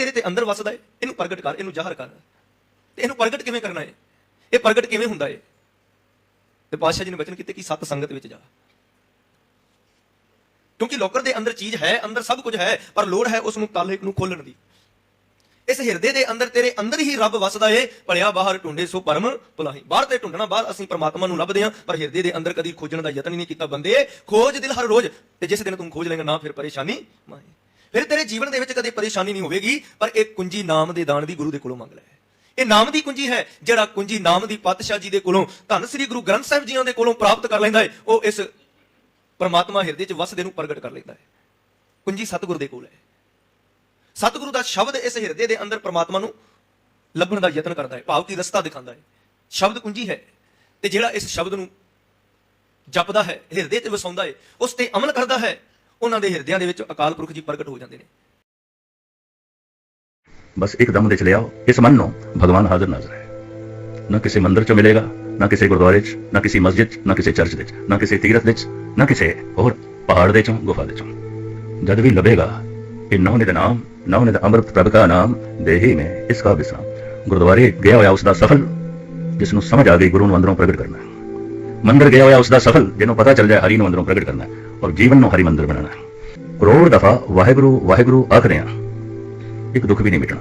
ਤੇਰੇ ਤੇ ਅੰਦਰ ਵਸਦਾ ਏ, ਇਹਨੂੰ ਪ੍ਰਗਟ ਕਰ, ਇਹਨੂੰ ਜ਼ਾਹਰ ਕਰ। ਤੇ ਇਹਨੂੰ ਪ੍ਰਗਟ ਕਿਵੇਂ ਕਰਨਾ ਏ? ਇਹ ਪ੍ਰਗਟ ਕਿਵੇਂ ਹੁੰਦਾ ਏ? ਤੇ ਪਾਤਸ਼ਾਹ ਜੀ ਨੇ ਬਚਨ ਕੀਤੇ ਕਿ ਸਤ ਸੰਗਤ ਵਿੱਚ ਜਾ। ਕਿਉਂਕਿ ਲੋਕਰ ਦੇ ਅੰਦਰ ਚੀਜ਼ ਹੈ, ਅੰਦਰ ਸਭ ਕੁਝ ਹੈ, ਪਰ ਲੋੜ ਹੈ ਉਸ ਨੂੰ ਤਾਲੇ ਨੂੰ ਖੋਲਣ ਦੀ। ਇਸ ਹਿਰਦੇ ਦੇ ਅੰਦਰ ਤੇਰੇ ਅੰਦਰ ਹੀ ਰੱਬ ਵਸਦਾ ਏ, ਭਲਿਆ ਬਾਹਰ ਢੁੰਡੇ ਸੋ ਪਰਮ ਭੁਲਾਹੀ। ਬਾਹਰ ਤੇ ਢੁੰਡਣਾ, ਬਾਹਰ ਅਸੀਂ ਪਰਮਾਤਮਾ ਨੂੰ ਲੱਭਦੇ ਹਾਂ ਪਰ ਹਿਰਦੇ ਦੇ ਅੰਦਰ ਕਦੀ ਖੋਜਣ ਦਾ ਯਤਨ ਹੀ ਨਹੀਂ ਕੀਤਾ ਬੰਦੇ। ਖੋਜ ਦਿਲ ਹਰ ਰੋਜ਼, ਤੇ ਜਿਸ ਦਿਨ ਤੂੰ ਖੋਜ ਲੇਗਾ ਨਾ ਫਿਰ ਪਰੇਸ਼ਾਨੀ ਮਾਏ ਫਿਰ ਤੇਰੇ ਜੀਵਨ ਦੇ ਵਿੱਚ ਕਦੇ ਪਰੇਸ਼ਾਨੀ ਨਹੀਂ ਹੋਵੇਗੀ, ਪਰ ਇਹ ਕੁੰਜੀ ਨਾਮ ਦੇ ਦਾਨ ਦੀ ਗੁਰੂ ਦੇ ਕੋਲੋਂ ਮੰਗ ਲੈ। ਇਹ ਨਾਮ ਦੀ ਕੁੰਜੀ ਹੈ, ਜਿਹੜਾ ਕੁੰਜੀ ਨਾਮ ਦੀ ਪਾਤਸ਼ਾਹ ਜੀ ਦੇ ਕੋਲੋਂ ਧੰਨ ਸ੍ਰੀ ਗੁਰੂ ਗ੍ਰੰਥ ਸਾਹਿਬ ਜੀਆਂ ਦੇ ਕੋਲੋਂ ਪ੍ਰਾਪਤ ਕਰ ਲੈਂਦਾ ਹੈ, ਉਹ ਇਸ ਪਰਮਾਤਮਾ ਹਿਰਦੇ 'ਚ ਵਸਦੇ ਨੂੰ ਪ੍ਰਗਟ ਕਰ ਲੈਂਦਾ ਹੈ। ਕੁੰਜੀ ਸਤਿਗੁਰ ਦੇ ਕੋਲ ਹੈ। ਸਤਿਗੁਰੂ ਦਾ ਸ਼ਬਦ ਇਸ ਹਿਰਦੇ ਦੇ ਅੰਦਰ ਪਰਮਾਤਮਾ ਨੂੰ ਲੱਭਣ ਦਾ ਯਤਨ ਕਰਦਾ ਹੈ, ਭਾਵ ਕਿ ਰਸਤਾ ਦਿਖਾਉਂਦਾ ਹੈ। ਸ਼ਬਦ ਕੁੰਜੀ ਹੈ ਤੇ ਜਿਹੜਾ ਇਸ ਸ਼ਬਦ ਨੂੰ ਜਪਦਾ ਹੈ, ਹਿਰਦੇ 'ਚ ਵਸਾਉਂਦਾ ਹੈ, ਉਸ ਤੇ ਅਮਲ ਕਰਦਾ ਹੈ ਉਹਨਾਂ ਦੇ ਹਿਰਦਿਆਂ ਦੇ ਵਿੱਚ ਅਕਾਲ ਪੁਰਖ ਜੀ ਪ੍ਰਗਟ ਹੋ ਜਾਂਦੇ ਨੇ। ਬਸ ਇੱਕਦਮ ਦੇ ਚਲੇ ਆਓ ਇਸ ਮਨ ਨੂੰ ਭਗਵਾਨ ਹਾਜ਼ਰ ਨਜ਼ਰ ਹੈ। ਨਾ ਕਿਸੇ ਮੰਦਰ 'ਚ ਮਿਲੇਗਾ, ਨਾ ਕਿਸੇ ਗੁਰਦੁਆਰੇ 'ਚ, ਨਾ ਕਿਸੇ ਮਸਜਿਦ 'ਚ, ਨਾ ਕਿਸੇ ਚਰਚ ਦੇ ਨਾ ਕਿਸੇ ਤੀਰਥ ਦੇ ਨਾ ਕਿਸੇ ਹੋਰ ਪਹਾੜ ਦੇ 'ਚੋਂ, ਗੁਫਾ ਦੇ 'ਚੋਂ। ਜਦ ਵੀ ਲਵੇਗਾ ਇਹ ਨੌਨੇ ਦਾ ਨਾਮ ਨੌਨੇ ਦਾ ਅੰਮ੍ਰਿਤ ਪ੍ਰਭ ਦਾ ਨਾਮ, ਦੇਹੀ ਮੈਂ ਇਸ ਦਾ ਵਿਸਰਾਮ ਗੁਰਦੁਆਰੇ ਗਿਆ ਹੋਇਆ ਉਸ ਦਾ ਸਫਲ, ਜਿਸ ਨੂੰ ਸਮਝ ਆ ਗਈ ਗੁਰੂ ਨੂੰ ਅੰਦਰੋਂ ਪ੍ਰਗਟ ਕਰਨਾ। ਮੰਦਰ ਗਿਆ ਹੋਇਆ ਉਸ ਦਾ ਸਫਲ, ਜਿਹਨੂੰ ਪਤਾ ਚੱਲ ਜਾਏ ਹਰੀ ਨੂੰ ਅੰਦਰੋਂ ਪ੍ਰਗਟ ਕਰਨਾ। ਔਰ ਜੀਵਨ ਨੂੰ ਹਰੀ ਮੰਦਰ ਬਣਾਉਣਾ। ਹੈ ਕਰੋੜ ਦਫਾ ਵਾਹਿਗੁਰੂ ਵਾਹਿਗੁਰੂ ਆਖਦੇ ਹਾਂ ਇੱਕ ਦੁੱਖ ਵੀ ਨਹੀਂ ਮਿਟਣਾ,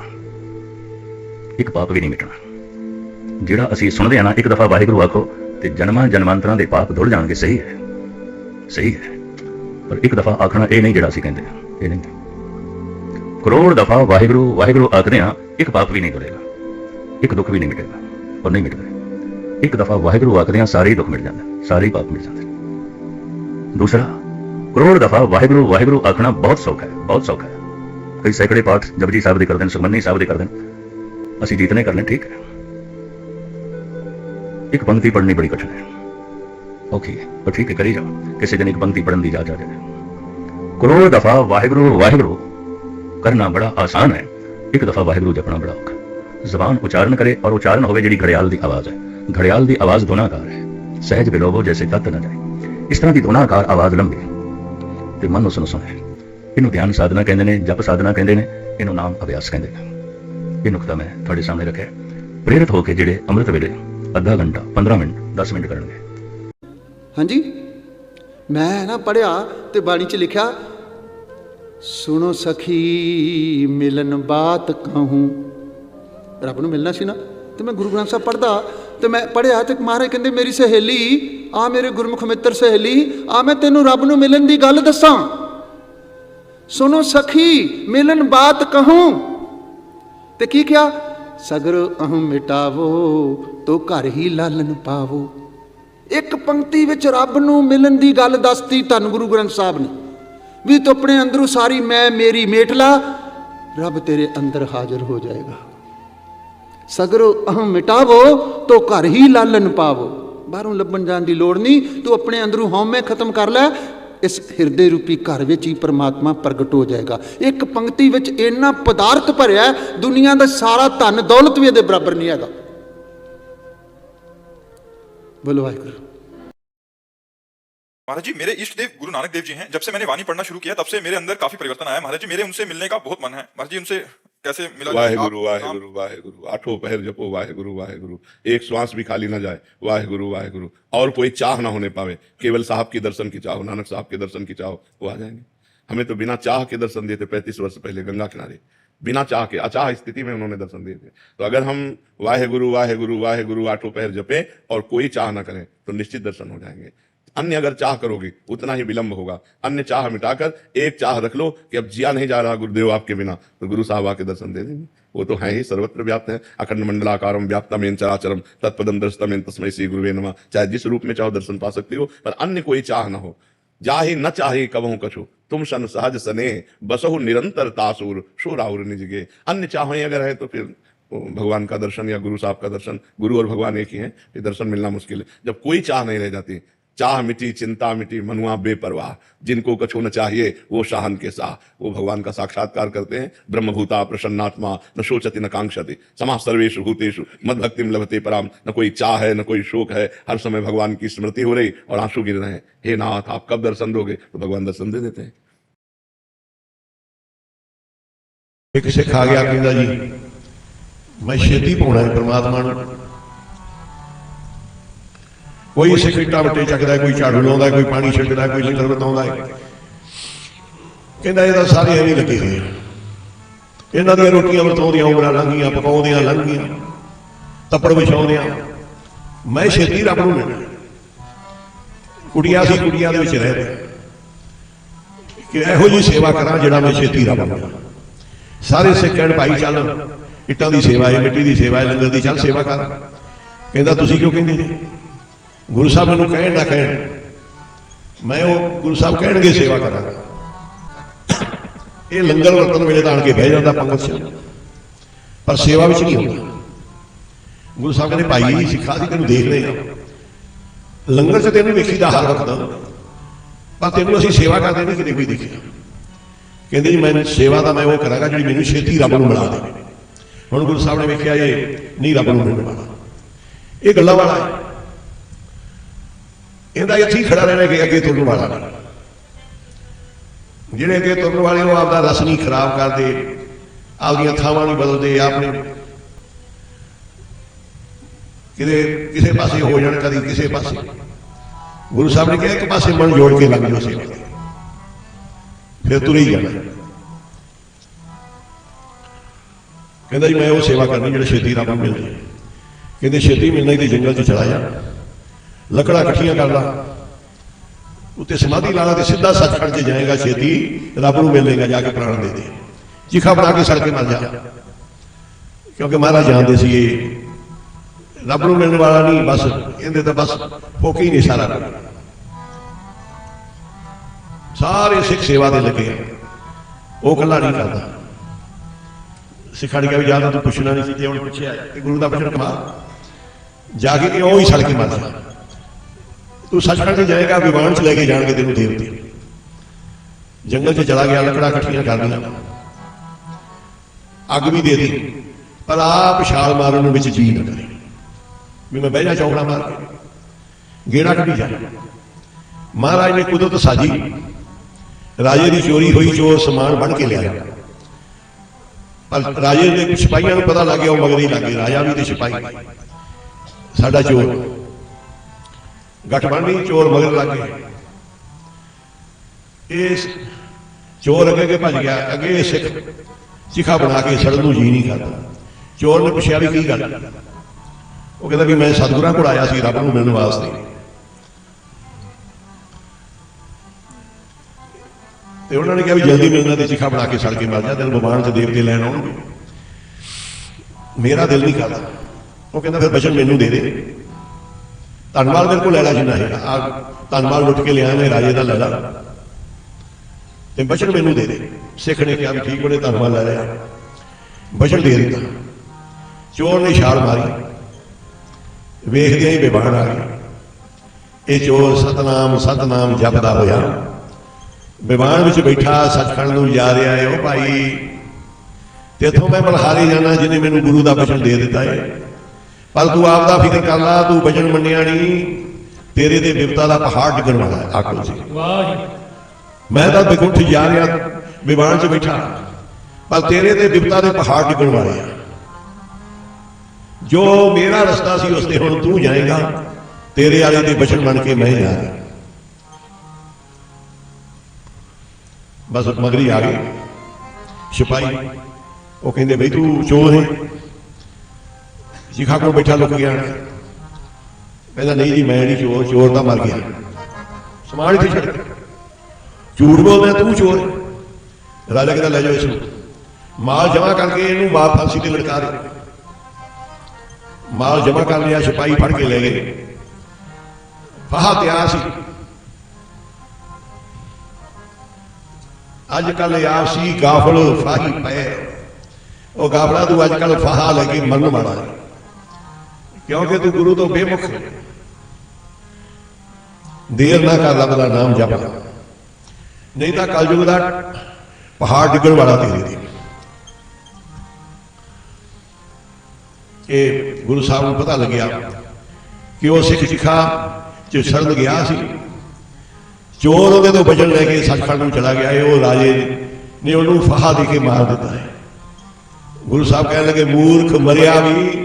ਇੱਕ ਪਾਪ ਵੀ ਨਹੀਂ ਮਿਟਣਾ। ਜਿਹੜਾ ਅਸੀਂ ਸੁਣਦੇ ਆ ਨਾ, ਇੱਕ ਦਫਾ ਵਾਹਿਗੁਰੂ ਆਖੋ, ਤੇ ਜਨਮਾਂ ਜਨਮਾਂਤਰਾਂ ਦੇ ਪਾਪ ਧੁਲ ਜਾਣਗੇ, ਸਹੀ ਹੈ। ਸਹੀ ਹੈ। ਪਰ ਇੱਕ ਦਫਾ ਆਖਣਾ ਇਹ ਨਹੀਂ ਜਿਹੜਾ ਅਸੀਂ ਕਹਿੰਦੇ ਆ ਇਹ ਨਹੀਂ। ਕਰੋੜ ਦਫਾ ਵਾਹਿਗੁਰੂ ਵਾਹਿਗੁਰੂ ਆਖਦੇ ਆ ਇੱਕ ਪਾਪ ਵੀ ਨਹੀਂ ਧੁਲੇਗਾ, ਇੱਕ ਦੁੱਖ ਵੀ ਨਹੀਂ ਮਿਟੇਗਾ, ਔਰ ਨਹੀਂ ਮਿਟਦਾ। ਇੱਕ ਦਫਾ ਵਾਹਿਗੁਰੂ ਆਖਦੇ ਆ ਸਾਰੇ ਹੀ ਦੁੱਖ ਮਿਟ ਜਾਂਦਾ, ਸਾਰੇ ਹੀ ਪਾਪ ਮਿਟ ਜਾਂਦੇ। ਦੂਸਰਾ ਕਰੋੜ ਦਫਾ ਵਾਹਿਗੁਰੂ ਵਾਹਿਗੁਰੂ ਆਖਣਾ ਬਹੁਤ ਸੌਖਾ ਹੈ ਬਹੁਤ ਸੌਖਾ ਹੈ ਕਈ ਸੈਂਕੜੇ ਪਾਠ ਜਪਜੀ ਸਾਹਿਬ ਦੇ ਕਰਦੇ ਨੇ ਸੁਖਮਨੀ ਸਾਹਿਬ ਦੇ ਕਰਦੇ ਨੇ ਅਸੀਂ ਜੀਤਨੇ ਕਰ ਲੈਣ ਠੀਕ ਹੈ ਇੱਕ ਪੰਕਤੀ ਪੜ੍ਹਨੀ ਬੜੀ ਕਠਿਨ ਹੈ ਓਕੇ ਪਰ ਠੀਕ ਹੈ ਕਰੀ ਜਾਓ ਕਿਸੇ ਦਿਨ ਇੱਕ ਪੰਕਤੀ ਪੜ੍ਹਨ ਦੀ ਜਾ ਜਾ ਜਾਏ ਕਰੋੜ ਦਫਾ ਵਾਹਿਗੁਰੂ ਵਾਹਿਗੁਰੂ ਕਰਨਾ ਬੜਾ ਆਸਾਨ ਹੈ ਇੱਕ ਦਫਾ ਵਾਹਿਗੁਰੂ ਜਪਣਾ ਬੜਾ ਔਖਾ ਜ਼ਬਾਨ ਉਚਾਰਨ ਕਰੇ ਔਰ ਉਚਾਰਨ ਹੋਵੇ ਜਿਹੜੀ ਘੜਿਆਲ ਦੀ ਆਵਾਜ਼ ਹੈ ਘੜਿਆਲ ਦੀ ਆਵਾਜ਼ ਦੋਨਾਕਾਰ ਹੈ ਸਹਿਜ ਬਿਲੋਵੋ ਜੈਸੇ ਤਤ ਨਾ ਜਾਏ ਇਸ ਤਰ੍ਹਾਂ ਦੀ ਦੋਨਾਕਾਰ ਆਵਾਜ਼ ਲੰਬੀ ਤੇ ਮਨ ਉਸ ਨੂੰ ਸੁਣੇ ਇਹਨੂੰ ਧਿਆਨ ਸਾਧਨਾ ਕਹਿੰਦੇ ਨੇ, ਜਪ ਸਾਧਨਾ ਕਹਿੰਦੇ ਨੇ, ਇਹਨੂੰ ਨਾਮ ਅਭਿਆਸ ਕਹਿੰਦੇ ਨੇ। ਇਹ ਨੁਕਤਾ ਮੈਂ ਤੁਹਾਡੇ ਸਾਹਮਣੇ ਰੱਖਿਆ। ਪ੍ਰੇਰਿਤ ਹੋ ਕੇ ਜਿਹੜੇ ਅੰਮ੍ਰਿਤ ਵੇਲੇ ਅੱਧਾ ਘੰਟਾ 15 ਮਿੰਟ 10 ਮਿੰਟ ਕਰਨਗੇ। ਹਾਂਜੀ? ਮੈਂ ਨਾ ਪੜਿਆ ਤੇ ਬਾਣੀ 'ਚ ਲਿਖਿਆ, ਸੁਣੋ ਸਖੀ, ਮਿਲਨ ਬਾਤ ਕਹੂੰ। ਰੱਬ ਨੂੰ ਮਿਲਣਾ ਸੀ ਨਾ। ਤੇ ਮੈਂ ਗੁਰੂ ਗ੍ਰੰਥ ਸਾਹਿਬ ਪੜਦਾ ਤੇ ਮੈਂ ਪੜਿਆ ਤੇ ਮਹਾਰਾਜ ਕਹਿੰਦੇ, ਮੇਰੀ ਸਹੇਲੀ ਆ ਮੇਰੇ ਗੁਰਮੁਖ ਮਿੱਤਰ ਸਹੇਲੀ, ਆ ਮੈਂ ਤੈਨੂੰ ਰੱਬ ਨੂੰ ਮਿਲਣ ਦੀ ਗੱਲ ਦੱਸਾਂ। ਸੁਣੋ ਸਖੀ ਮਿਲਨ ਬਾਤ ਕਹੂੰ। ਤੇ ਕੀ ਕਿਹਾ? ਸਗਰ ਅਹੰ ਮਿਟਾਵੋ, ਤੋ ਘਰ ਹੀ ਲਾਲਨ ਪਾਵੋ। ਇੱਕ ਪੰਕਤੀ ਵਿੱਚ ਰੱਬ ਨੂੰ ਮਿਲਣ ਦੀ ਗੱਲ ਦੱਸਤੀ ਧੰਨ ਗੁਰੂ ਗ੍ਰੰਥ ਸਾਹਿਬ ਨੇ। ਵੀ ਤੂੰ ਆਪਣੇ ਅੰਦਰੋਂ ਸਾਰੀ ਮੈਂ, ਮੇਰੀ ਮੇਟਲਾ, ਰੱਬ ਤੇਰੇ ਅੰਦਰ ਹਾਜ਼ਰ ਹੋ ਜਾਏਗਾ। ਸਗਰੋ ਅਹੰ ਮਿਟਾਵੋ, ਤੋ ਘਰ ਹੀ ਲਾਲਨ ਪਾਵੋ। ਬਾਹਰੋਂ ਲੱਭਣ ਜਾਣ ਦੀ ਲੋੜ ਨਹੀਂ ਤੂੰ ਆਪਣੇ ਅੰਦਰੋਂ ਹਉਮੈ ਖਤਮ ਕਰ ਲੈ ਇਸ ਹਿਰਦੇ ਰੂਪੀ ਘਰ ਵਿੱਚ ਹੀ ਪ੍ਰਮਾਤਮਾ ਪ੍ਰਗਟ ਹੋ ਜਾਏਗਾ ਇੱਕ ਪੰਕਤੀ ਵਿੱਚ ਇੰਨਾ ਪਦਾਰਥ ਭਰਿਆ ਹੈ, ਦੁਨੀਆ ਦਾ ਸਾਰਾ ਧਨ ਦੌਲਤ ਵੀ ਇਹਦੇ ਬਰਾਬਰ ਨਹੀਂ ਹੈਗਾ ਬੋਲੋ ਵਾਹਿਗੁਰੂ महाराज जी मेरे इष्ट देव गुरु नानक देव जी हैं जब से मैंने वाणी पढ़ना शुरू किया तब से मेरे अंदर काफी परिवर्तन आया महाराज जी मेरे उनसे मिलने का बहुत मन है महाराज जी उनसे कैसे मिला जाए? वाहेगुरु आप- वाहेगुरु वाहेगुरु। आठों पहर जपो वाहेगुरु वाहेगुरु। एक श्वास भी खाली ना जाए वाहे गुरु वाहे गुरु और कोई चाह ना होने पावे केवल साहब के दर्शन की चाहो नानक साहब के दर्शन की चाहो वो आ जाएँगे। हमें तो बिना चाह के दर्शन दिए थे पैंतीस वर्ष पहले गंगा किनारे। बिना चाह के अचाह स्थिति में उन्होंने दर्शन दिए थे। तो अगर हम वाहे गुरु वाहे गुरु वाहे गुरु आठों पहर जपे और कोई चाह ना करें तो निश्चित दर्शन हो जाएँगे। अन्य अगर चाह करोगे, उतना ही विलंब होगा। अन्य चाह मिटाकर एक चाह रख लो कि अब जिया नहीं जा रहा गुरुदेव आपके बिना तो गुरु साहब आके दर्शन दे देंगे। वो तो है ही, सर्वत्र व्याप्त है। अखंड मंडलाकारम व्याप्तम इन चराचरम तत्पदम दर्शतम इन तस्मय श्री गुरुवे नमः। चाहे जिस रूप में चाहो दर्शन पा सकते हो, पर अन्य कोई चाह न हो। जाहि न चाहे कबहू कछु। तुम सन सहज सने, बसहु निरंतर तासुर शोराउर निज गे। अन्य चाहें अगर है तो फिर भगवान का दर्शन या गुरु साहब का दर्शन। गुरु और भगवान एक ही है फिर दर्शन मिलना मुश्किल है। जब कोई चाह नहीं रह जाती चाह मिटी, चिंता मिटी, मनुआ बेपरवाह। जिनको कछो न चाहिए, वो शाहन के साह। वो भगवान का साक्षात्कार करते हैं। ब्रह्मभूता प्रसन्नात्मा, न शोचति न कांक्षति। समाज सर्वेश भूतेषु मद भक्ति में लभते पराम न कोई चाह है, न कोई शोक है। हर समय भगवान की स्मृति हो रही और आँसू गिर रहे हैं। हे नाथ, आप कब दर्शन दोगे? तो भगवान दर्शन दे देते हैं। एक सिख गया जी। वैश्य छेती पाना है परमात्मा ਕੋਈ ਸਿੱਖ ਇੱਟਾਂ ਵੱਟੇ ਚੱਕਦਾ, ਕੋਈ ਝਾੜੂ ਲਾਉਂਦਾ, ਕੋਈ ਪਾਣੀ ਛੱਡਦਾ, ਕੋਈ ਲੰਗਰ ਵਰਤਾਉਂਦਾ ਹੈ। ਕਹਿੰਦਾ ਇਹਦਾ ਸਾਰੇ ਐਵੇਂ ਲੱਗੇ ਹੋਏ ਇਹਨਾਂ ਦੀਆਂ ਰੋਟੀਆਂ ਵਰਤਾਉਂਦੀਆਂ, ਉਮਰਾਂ ਲੰਘੀਆਂ, ਪਕਾਉਂਦੀਆਂ ਲੰਘੀਆਂ, ਤੱਪੜ ਵਿਛਾਉਂਦੀਆਂ। ਮੈਂ ਛੇਤੀ ਰੱਬ ਨੂੰ ਮਿਲਣਾ। ਕੁੜੀਆਂ ਸੀ ਕੁੜੀਆਂ ਦੇ ਵਿੱਚ ਰਹਿ ਰਹੇ ਕਿ ਇਹੋ ਜੀ ਸੇਵਾ ਕਰਾਂ ਜਿਹੜਾ ਮੈਂ ਛੇਤੀ ਰੱਬ ਨੂੰ ਸਾਰੇ ਸਿੱਖ ਕਹਿਣ, ਭਾਈ ਚੱਲ, ਇੱਟਾਂ ਦੀ ਸੇਵਾ ਹੈ, ਮਿੱਟੀ ਦੀ ਸੇਵਾ ਹੈ, ਲੰਗਰ ਦੀ ਚੱਲ, ਸੇਵਾ ਕਰ। ਕਹਿੰਦਾ, ਤੁਸੀਂ ਕਿਉਂ ਕਹਿੰਦੇ ਜੀ ਗੁਰੂ ਸਾਹਿਬ ਮੈਨੂੰ ਕਹਿਣ ਨਾ ਕਹਿਣ। ਮੈਂ ਉਹ ਗੁਰੂ ਸਾਹਿਬ ਕਹਿਣਗੇ ਸੇਵਾ ਕਰਾਂਗਾ ਇਹ ਲੰਗਰ ਵਰਤਨ ਵੇਲੇ ਤਾਂ ਆਣ ਕੇ ਬਹਿ ਜਾਂਦਾ ਪੰਗਤ ਸਿੰਘ। ਪਰ ਸੇਵਾ ਵਿੱਚ ਨਹੀਂ ਹੁੰਦਾ। ਗੁਰੂ ਸਾਹਿਬ ਕਹਿੰਦੇ, ਭਾਈ, ਸਿੱਖਾ ਦੀ ਤੈਨੂੰ ਦੇਖ ਰਹੇ ਹਾਂ। ਲੰਗਰ ਚ ਤੈਨੂੰ ਵੇਖੀ ਦਾ ਹਾਲ ਰੱਖਦਾ ਪਰ ਤੈਨੂੰ ਅਸੀਂ ਸੇਵਾ ਕਰਦੇ ਨਹੀਂ ਕਿਤੇ ਕੋਈ ਦੇਖਿਆ। ਕਹਿੰਦੇ ਜੀ, ਮੈਂ ਸੇਵਾ ਤਾਂ ਮੈਂ ਉਹ ਕਰਾਂਗਾ ਜਿਹੜੀ ਮੈਨੂੰ ਛੇਤੀ ਰੱਬ ਨੂੰ ਮਿਲਾ ਦੇ। ਹੁਣ ਗੁਰੂ ਸਾਹਿਬ ਨੇ ਵੇਖਿਆ, ਇਹ ਨਹੀਂ ਰੱਬ ਨੂੰ ਮਿਲਣ ਵਾਲਾ ਇਹ ਗੱਲਾਂ ਵਾਲਾ ਹੈ। ਇਹਦਾ ਇੱਥੇ ਹੀ ਖੜਾ ਰਹਿਣਾ ਕਿ ਅੱਗੇ ਤੁਰਨ ਵਾਲਾ। ਨਹੀਂ। ਜਿਹੜੇ ਅੱਗੇ ਤੁਰਨ ਵਾਲੇ, ਉਹ ਆਪਦਾ ਰਸ ਨਹੀਂ ਖਰਾਬ ਕਰਦੇ। ਆਪਦੀਆਂ ਥਾਵਾਂ ਨਹੀਂ ਬਦਲਦੇ, ਆਪਣੇ ਕਿਤੇ ਕਿਸੇ ਪਾਸੇ ਹੋ ਜਾਣ ਕਦੀ ਕਿਸੇ ਪਾਸੇ। ਗੁਰੂ ਸਾਹਿਬ ਨੇ ਕਿਹਾ, ਇੱਕ ਪਾਸੇ ਮਨ ਜੋੜ ਕੇ ਲੱਗ ਜਾਓ ਸੇਵਾ ਫਿਰ ਤੁਰੇ ਹੀ ਜਾਣਾ। ਕਹਿੰਦਾ ਜੀ, ਮੈਂ ਉਹ ਸੇਵਾ ਕਰਨੀ ਜਿਹੜਾ ਛੇਤੀ ਰੱਬ ਨੂੰ ਮਿਲ ਕਹਿੰਦੇ, ਛੇਤੀ ਮਿਲਣਾ ਹੀ ਤੇ ਜੰਗਲ 'ਚ ਚਲਾ ਜਾ। ਲੱਕੜਾਂ ਇਕੱਠੀਆਂ ਕਰ ਲਾ। ਉੱਤੇ ਸਮਾਧੀ ਲਾਣਾ ਤੇ ਸਿੱਧਾ ਸੱਚਖੰਡ 'ਚ ਜਾਏਗਾ ਛੇਤੀ, ਰੱਬ ਨੂੰ ਮਿਲੇਗਾ ਜਾ ਕੇ ਪ੍ਰਾਣ ਦੇ ਦੇ। ਚਿਖਾ ਬਣਾ ਕੇ ਸੜ ਕੇ ਮਰ ਜਾ। ਕਿਉਂਕਿ ਮਹਾਰਾਜ ਜਾਣਦੇ ਸੀ ਇਹ, ਰੱਬ ਨੂੰ ਮਿਲਣ ਵਾਲਾ ਨਹੀਂ, ਬਸ ਇਹਦੇ ਤਾਂ ਬਸ ਫੋਕੀ ਹੀ ਨਹੀਂ ਸਾਰਾ ਸਾਰੇ ਸਿੱਖ ਸੇਵਾ ਦੇ ਲੱਗੇ ਉਹ ਕੱਲਾ ਨਹੀਂ ਕਰਦਾ। ਸਿੱਖਾਂ ਨੇ ਕਿਹਾ ਵੀ ਜਾਂ ਤੂੰ ਪੁੱਛਣਾ ਨਹੀਂ ਸੀ ਜੇ ਹੁਣ ਪੁੱਛਿਆ ਕਿ ਗੁਰੂ ਦਾ ਬਚਨ ਕਮਾ ਜਾ ਕੇ ਇਹ ਉਹ ਹੀ ਸੜ ਕੇ ਤੂੰ ਸੱਚਖੰਡ ਤੇ ਜਾਏਗਾ ਵਿਵਾਨ ਚ ਲੈ ਕੇ ਜਾਣਗੇ ਤੈਨੂੰ ਦੇਵਤੇ ਜੰਗਲ 'ਚ ਚਲਾ ਗਿਆ, ਲੱਕੜਾਂ ਇਕੱਠੀਆਂ ਕਰ ਲਈਆਂ। ਅੱਗ ਵੀ ਦੇ ਦੀ ਪਰ ਆਪ ਛਾਲ ਮਾਰਨ ਵਿੱਚ ਜੀ ਨਾ ਕਰੇ। ਵੀ ਮੈਂ ਬਹਿ ਜਾ ਚੌਕੜਾ ਮਾਰ ਕੇ। ਗੇੜਾ ਕੱਢੀ ਜਾ। ਮਹਾਰਾਜ ਨੇ ਕੁਦਰਤ ਸਾਜੀ। ਰਾਜੇ ਦੀ ਚੋਰੀ ਹੋਈ ਚੋਰ ਸਮਾਨ ਬਣ ਕੇ ਲਿਆ। ਪਰ ਰਾਜੇ ਦੇ ਸਿਪਾਹੀਆਂ ਨੂੰ ਪਤਾ ਲੱਗ ਗਿਆ, ਉਹ ਮਗਰ ਹੀ ਲੱਗ ਗਏ। ਰਾਜਾ ਵੀ ਤੇ ਸਿਪਾਹੀ। ਸਾਡਾ ਚੋਰ। ਗੱਠ ਚੋਰ ਮਗਰ ਲੱਗ ਗਏ। ਇਸ ਚੋਰ ਅੱਗੇ ਅੱਗੇ ਭੱਜ ਗਿਆ, ਅੱਗੇ ਇਹ ਸਿੱਖ ਚਿਖਾ ਬਣਾ ਕੇ ਸੜਨ ਨੂੰ ਜੀ ਨਹੀਂ ਕਰਦਾ। ਚੋਰ ਨੇ ਪੁੱਛਿਆ ਵੀ ਕੀ ਗੱਲ? ਉਹ ਕਹਿੰਦਾ ਵੀ ਮੈਂ ਸਤਿਗੁਰਾਂ ਕੋਲ ਆਇਆ ਸੀ, ਰੱਬ ਨੂੰ ਮਿਲਣ ਵਾਸਤੇ। ਤੇ ਉਹਨਾਂ ਨੇ ਕਿਹਾ ਵੀ ਜਲਦੀ ਮਿਲਣਾ ਤੇ ਚਿਖਾ ਬਣਾ ਕੇ ਸੜ ਕੇ ਮਰ ਜਾ ਤੈਨੂੰ ਭਗਵਾਨ ਤੇ ਦੇਵਤੇ ਲੈਣ ਆਉਣਗੇ। ਮੇਰਾ ਦਿਲ ਨਹੀਂ ਕਰਦਾ। ਉਹ ਕਹਿੰਦਾ ਫਿਰ ਬਚਨ ਮੈਨੂੰ ਦੇ ਦੇ। ਧੰਨਵਾਦ ਮੇਰੇ ਕੋਲ ਲੈ ਜਿੰਨਾ ਹੈ ਆ ਧਨਵਾਲ ਲੁੱਟ ਕੇ ਲਿਆ ਮੈਂ ਰਾਜੇ ਦਾ ਲੈ ਤੇ ਬਚਨ ਮੈਨੂੰ ਦੇ ਦੇ। ਸਿੱਖ ਨੇ ਕਿਹਾ ਵੀ ਠੀਕ ਉਹਨੇ ਧੰਨਵਾਦ ਲੈ ਲਿਆ ਬਚਨ ਦੇ ਦਿੱਤਾ। ਚੋਰ ਨੇ ਛਾਲ ਮਾਰੀ। ਵੇਖਦਿਆਂ ਹੀ ਬੇਬਾਨ ਆ ਗਿਆ ਇਹ ਚੋਰ ਸਤਨਾਮ ਸਤਨਾਮ ਜਪਦਾ ਹੋਇਆ। ਵਿਮਾਨ ਵਿੱਚ ਬੈਠਾ, ਸੱਚਖੰਡ ਨੂੰ ਜਾ ਰਿਹਾ ਹੈ। ਉਹ ਭਾਈ, ਤੇ ਤੇਥੋਂ ਮੈਂ ਬਲਹਾਰੇ ਜਾਣਾ, ਜਿਹਨੇ ਮੈਨੂੰ ਗੁਰੂ ਦਾ ਬਚਨ ਦੇ ਦਿੱਤਾ ਹੈ। ਪਰ ਤੂੰ ਆਪ ਦਾ ਫਿਕਰ ਕਰ ਲਾ ਤੂੰ ਬਚਨ ਮੰਨਿਆ ਨਹੀਂ। ਤੇਰੇ ਤੇ ਵਿਪਤਾ ਦਾ ਪਹਾੜ ਡਿੱਗਣ ਵਾਲਾ ਹੈ ਆਕਲ ਜੀ। ਮੈਂ ਤਾਂ ਬਿਗੁੱਠ ਜਾ ਰਿਹਾ ਵਿਮਾਨ 'ਚ ਬੈਠਾ। ਪਰ ਤੇਰੇ ਤੇ ਵਿਪਤਾ ਦੇ ਪਹਾੜ ਡਿੱਗਣ ਵਾਲੇ ਆ। ਜੋ ਮੇਰਾ ਰਸਤਾ ਸੀ ਉਸ ਤੇ ਹੁਣ ਤੂੰ ਜਾਏਗਾ। ਤੇਰੇ ਵਾਲੇ ਦੇ ਬਚਨ ਮੰਨ ਕੇ ਮੈਂ ਜਾ ਰਿਹਾ। ਬਸ ਮਗਰੀ ਆ ਗਏ ਸਿਪਾਹੀ ਉਹ ਕਹਿੰਦੇ ਬਈ ਤੂੰ ਚੋਰ ਹੈ। ਸਿਖਾ ਕੋਲ ਬੈਠਾ ਲੁਕ ਗਿਆ। ਕਹਿੰਦਾ, ਨਹੀਂ ਜੀ, ਮੈਂ ਨਹੀਂ ਚੋਰ ਚੋਰ ਤਾਂ ਮਰ ਗਿਆ। ਸਮਾਨ ਇੱਥੇ ਛੱਡ। ਕੇ। ਝੂਠ ਬੋਲਦਾ, ਤੂੰ ਚੋਰ। ਹੈ। ਰਾਜਾ ਕਹਿੰਦਾ, ਲੈ ਜਾਓ ਇਸ ਨੂੰ। ਮਾਲ ਜਮਾ ਕਰਕੇ ਇਹਨੂੰ ਬਾਪ ਫਾਂਸੀ ਤੇ ਲਟਕਾ ਦੇ। ਮਾਲ ਜਮਾ ਕਰ ਲਿਆ, ਸਿਪਾਹੀ ਫੜ ਕੇ ਲੈ ਗਏ। ਫਾਹਾ ਤਿਆਰ ਸੀ। ਅੱਜ ਕੱਲ ਆਪਸੀ ਗਾਫਲ, ਫਾਹੀ ਪਏ। ਉਹ ਗਾਫਲਾ ਤੂੰ ਅੱਜ ਕੱਲ ਫਾਹਾ ਲੈ ਕੇ ਮਰਨ ਵਾਲਾ ਹੈ। ਕਿਉਂਕਿ ਤੂੰ ਗੁਰੂ ਤੋਂ ਬੇਮੁਖ ਹੈ। ਦੇਰ ਨਾ ਕਰ ਰੱਬ ਦਾ ਨਾਮ ਜਪ ਨਹੀਂ ਤਾਂ ਕਲਯੁਗ ਦਾ ਪਹਾੜ ਡਿੱਗਣ ਵਾਲਾ ਤੇਰੇ ਤੇ। ਇਹ ਗੁਰੂ ਸਾਹਿਬ ਨੂੰ ਪਤਾ ਲੱਗਿਆ ਕਿ ਉਹ ਸਿੱਖ ਸਿੱਖਾ ਚ ਸਰਦ ਗਿਆ ਸੀ। ਚੋਰ ਉਹਦੇ ਤੋਂ ਬਚਣ ਲੈ ਕੇ ਸੱਚਖੰਡ ਨੂੰ ਚਲਾ ਗਿਆ। ਇਹ ਉਹ ਰਾਜੇ ਨੇ ਉਹਨੂੰ ਫਾਹਾ ਦੇ ਕੇ ਮਾਰ ਦਿੱਤਾ ਹੈ। ਗੁਰੂ ਸਾਹਿਬ ਕਹਿਣ ਲੱਗੇ, ਮੂਰਖ ਮਰਿਆ ਵੀ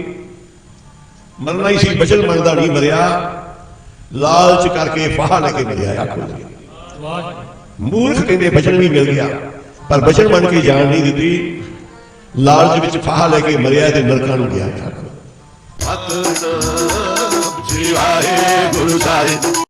ਮਰਨਾ ਹੀ ਸੀ, ਬਚਨ ਮੰਨਦਾ ਨਹੀਂ ਮਰਿਆ। ਲਾਲਚ ਕਰਕੇ ਫਾਹਾ ਲੈ ਕੇ ਮਰਿਆ ਆਖੋ ਮੂਰਖ ਕਹਿੰਦੇ ਬਚਨ ਵੀ ਮਿਲ ਗਿਆ, ਪਰ ਬਚਨ ਮੰਨ ਕੇ ਜਾਣ ਨਹੀਂ ਦਿੱਤੀ। ਲਾਲਚ ਵਿੱਚ ਫਾਹ ਲੈ ਕੇ ਮਰਿਆ ਤੇ ਨਰਕਾਂ ਨੂੰ ਗਿਆ। ਆਖੋ ਸਤਿ ਸ੍ਰੀ ਵਾਹਿਗੁਰੂ ਸਾਹਿਬ।